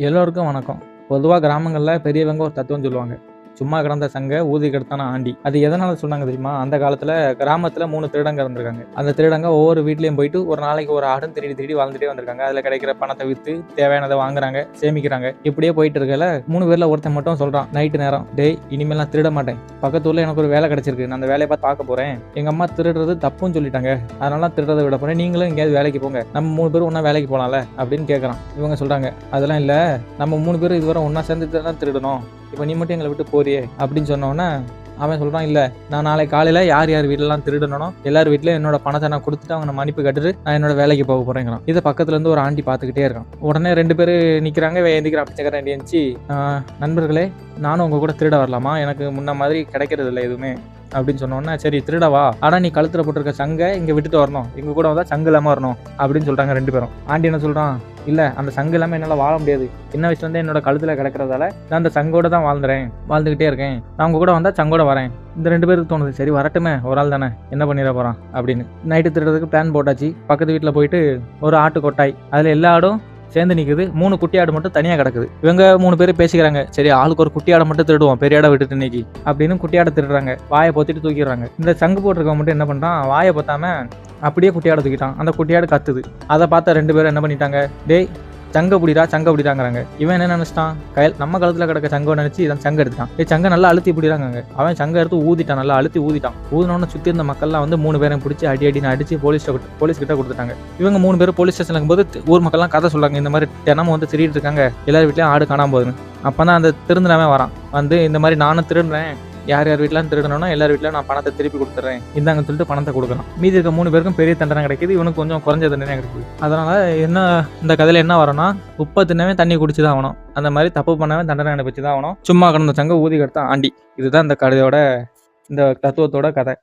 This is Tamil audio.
எல்லோருக்கும் வணக்கம். பொதுவாக கிராமங்களில் பெரியவங்க ஒரு தத்துவம் சொல்லுவாங்க. சும்மா கிடந்த சங்க ஊதி கிடத்தான ஆண்டி? அது எதனால சொன்னாங்க தெரியுமா? அந்த காலத்துல கிராமத்துல மூணு திருடங்க இருந்திருக்காங்க. அந்த திருடங்க ஒவ்வொரு வீட்லயும் போயிட்டு ஒரு நாளைக்கு ஒரு ஆடும் திருடி திருடி வாழ்ந்துட்டே வந்திருக்காங்க. அதுல கிடைக்கிற பணத்தை வித்து தேவையானதை வாங்குறாங்க சேமிக்கிறாங்க. இப்படியே போயிட்டு இருக்கல மூணு பேர்ல ஒருத்தன் மட்டும் சொல்றான் நைட்டு நேரம். டேய் இனிமேல் நான் திருட மாட்டேன். பக்கத்து எனக்கு ஒரு வேலை கிடைச்சிருக்கு. நான் அந்த வேலையை பார்த்து பார்க்க போறேன். எங்க அம்மா திருடுறது தப்புன்னு சொல்லிட்டாங்க. அதனால திருடுறதை விட போறேன். நீங்களும் எங்கேயாவது வேலைக்கு போங்க. நம்ம மூணு பேரும் ஒன்றா வேலைக்கு போகலாம்ல அப்படின்னு கேட்குறான் இவங்க சொல்றாங்க அதெல்லாம் இல்லை. நம்ம மூணு பேரும் இதுவரை ஒன்றா சேர்ந்து தான் திருடணும். இப்போ நீ மட்டும் எங்களை விட்டு போறியே அப்படின்னு சொன்னோன்னே அவன் சொல்கிறான் இல்லை நான் நாளைக்கு காலையில் யார் யார் வீட்டிலலாம் திருடணும் எல்லார் வீட்லையும் என்னோட பணத்தை நான் கொடுத்துட்டு அவங்க மன்னிப்பு கட்டுட்டு நான் என்னோட வேலைக்கு போக போகிறேங்கிறான் இதை பக்கத்துல இருந்து ஒரு ஆண்டி பார்த்துக்கிட்டே இருக்கான். உடனே ரெண்டு பேர் நிற்கிறாங்க எந்திக்கிறான் பிச்சைக்காரன் எந்திரிச்சு நண்பர்களே நானும் உங்கள் கூட திருட வரலாமா? எனக்கு முன்ன மாதிரி கிடைக்கிறது இல்லை எதுவுமே. அப்படின்னு சொன்னோன்னே சரி திருடவா ஆனால் நீ கழுத்தில் போட்டிருக்க சங்கை இங்கே விட்டுட்டு வரணும். எங்கள் கூட வந்தால் சங்கு இல்லாமல் வரணும் அப்படின்னு சொல்கிறாங்க ரெண்டு பேரும். ஆண்டி என்ன சொல்கிறான் இல்லை அந்த சங்கு இல்லாமல் என்னால் வாழ முடியாது. சின்ன வயசுலேருந்தே என்னோட கழுத்தில் கிடக்கிறதால நான் அந்த சங்கோட தான் வாழ்ந்துறேன். வாழ்ந்துக்கிட்டே இருக்கேன். நான் உங்கள் கூட வந்தால் சங்கோட வரேன். இந்த ரெண்டு பேருக்கு தோணுது. சரி வரட்டுமே. ஒரு ஆள் தானே. என்ன பண்ணிட போகிறான் அப்படின்னு. நைட்டு திருடுறதுக்கு பிளான் போட்டாச்சு. பக்கத்து வீட்டில் போயிட்டு ஒரு ஆட்டு கொட்டாய் அதில் எல்லா ஆடும் சேர்ந்து நிற்குது மூணு குட்டி மட்டும் தனியாக கிடக்குது. இவங்க மூணு பேர் பேசிக்கிறாங்க சரி ஆளுக்கு ஒரு குட்டியாடை மட்டும் திருடுவோம். பெரிய ஆடை விட்டுட்டு இன்னைக்கு. அப்படின்னு குட்டியாடை திருடுறாங்க. வாயை பொத்திட்டு தூக்கிடுறாங்க. இந்த சங்கு போட்டிருக்கவங்க மட்டும் என்ன பண்ணுறான் வாயை பொத்தாம அப்படியே குட்டியாடை தூக்கிட்டான். அந்த குட்டியாடு கத்துது. அதை பார்த்த ரெண்டு பேரும் என்ன பண்ணிட்டாங்க? டேய் சங்க பிடிடா சங்க பிடிடாங்கிறாங்க இவன் என்ன நினைச்சிட்டான்? கையில் நம்ம காலத்தில் கிடக்க சங்கை நினைச்சு இதான் சங்க எடுத்துட்டான். ஏய் சங்க நல்லா அழுத்தி பிடிறாங்க அவன் சங்க எடுத்து ஊதிட்டான் நல்லா அழுத்தி ஊதிட்டான். ஊதினோன்னு சுத்தி இருந்த மக்கள்லாம் வந்து மூணு பேரையும் பிடிச்சி அடி அடின்னு அடிச்சு போலீஸ் போலீஸ் கிட்ட கொடுத்துட்டாங்க. இவங்க மூணு பேரும் போலீஸ் ஸ்டேஷனுக்கு போது ஊர் மக்கள்லாம் கதை சொல்றாங்க. இந்த மாதிரி தினமும் வந்து திருடிட்டு இருக்காங்க. எல்லார் வீட்லயும் ஆடு காணாம போகுதுன்னு. அப்பதான் அந்த திருந்தினவன் வரான். வந்து இந்த மாதிரி நானும் திருடுறேன் யார் யார் வீட்டிலாம் திருடணும்னா எல்லார் வீட்டிலும் நான் பணத்தை திருப்பி கொடுத்துட்றேன் இந்தாங்க சொல்லிட்டு பணத்தை கொடுக்குறான் மீதி இருக்க மூணு பேருக்கும் பெரிய தண்டனை கிடைக்குது. இவனுக்கு கொஞ்சம் குறைஞ்ச தண்டனை கிடைக்குது. அதனால என்ன இந்த கதையில் என்ன வரும்னா உப்பை தின்னவன் தண்ணி குடிச்சு தான் ஆகணும். அந்த மாதிரி தப்பு பண்ணவன் தண்டனை அனுப்பிச்சு தான் ஆகணும். சும்மா கடந்த சங்க ஊதி கிடத்தான் ஆண்டி. இதுதான் இந்த கதையோட இந்த தத்துவத்தோட கதை.